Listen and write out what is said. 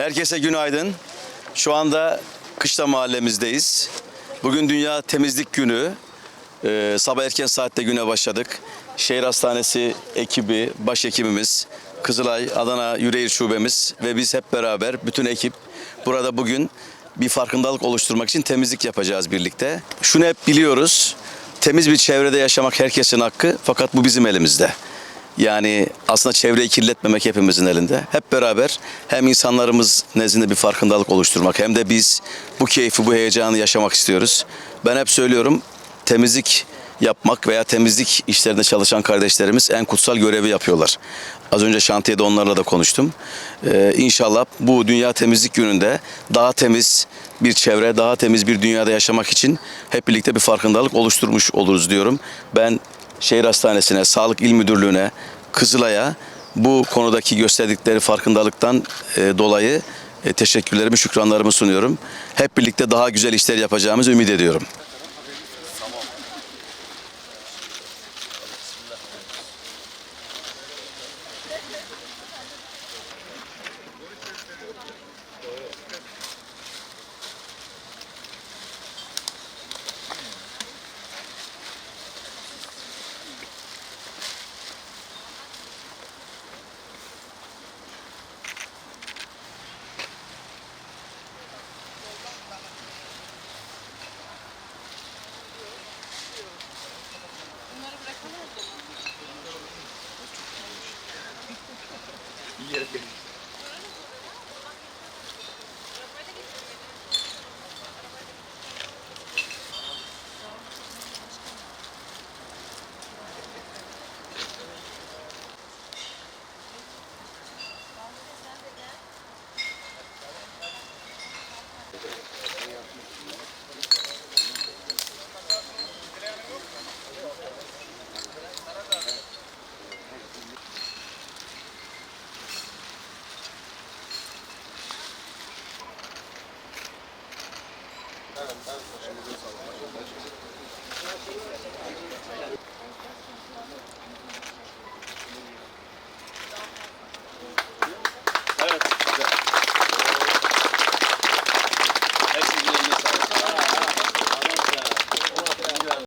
Herkese günaydın. Şu anda Kışla mahallemizdeyiz. Bugün Dünya Temizlik Günü. Ee, sabah erken saatte güne başladık. Şehir Hastanesi ekibi, başhekimimiz, Kızılay, Adana Yüreğir Şubemiz ve biz hep beraber bütün ekip burada bugün bir farkındalık oluşturmak için temizlik yapacağız birlikte. Şunu hep biliyoruz. Temiz bir çevrede yaşamak herkesin hakkı fakat bu bizim elimizde. Yani aslında çevreyi kirletmemek hepimizin elinde. Hep beraber hem insanlarımız nezdinde bir farkındalık oluşturmak hem de biz bu keyfi, bu heyecanı yaşamak istiyoruz. Ben hep söylüyorum temizlik yapmak veya temizlik işlerinde çalışan kardeşlerimiz en kutsal görevi yapıyorlar. Az önce şantiyede onlarla da konuştum. Ee, inşallah bu Dünya Temizlik Günü'nde daha temiz bir çevre, daha temiz bir dünyada yaşamak için hep birlikte bir farkındalık oluşturmuş oluruz diyorum. Ben Şehir Hastanesi'ne, Sağlık İl Müdürlüğü'ne, Kızılay'a bu konudaki gösterdikleri farkındalıktan e, dolayı e, teşekkürlerimi, şükranlarımı sunuyorum. Hep birlikte daha güzel işler yapacağımızı ümit ediyorum. Yiyerek gelin. Thank you. Evet. Her şey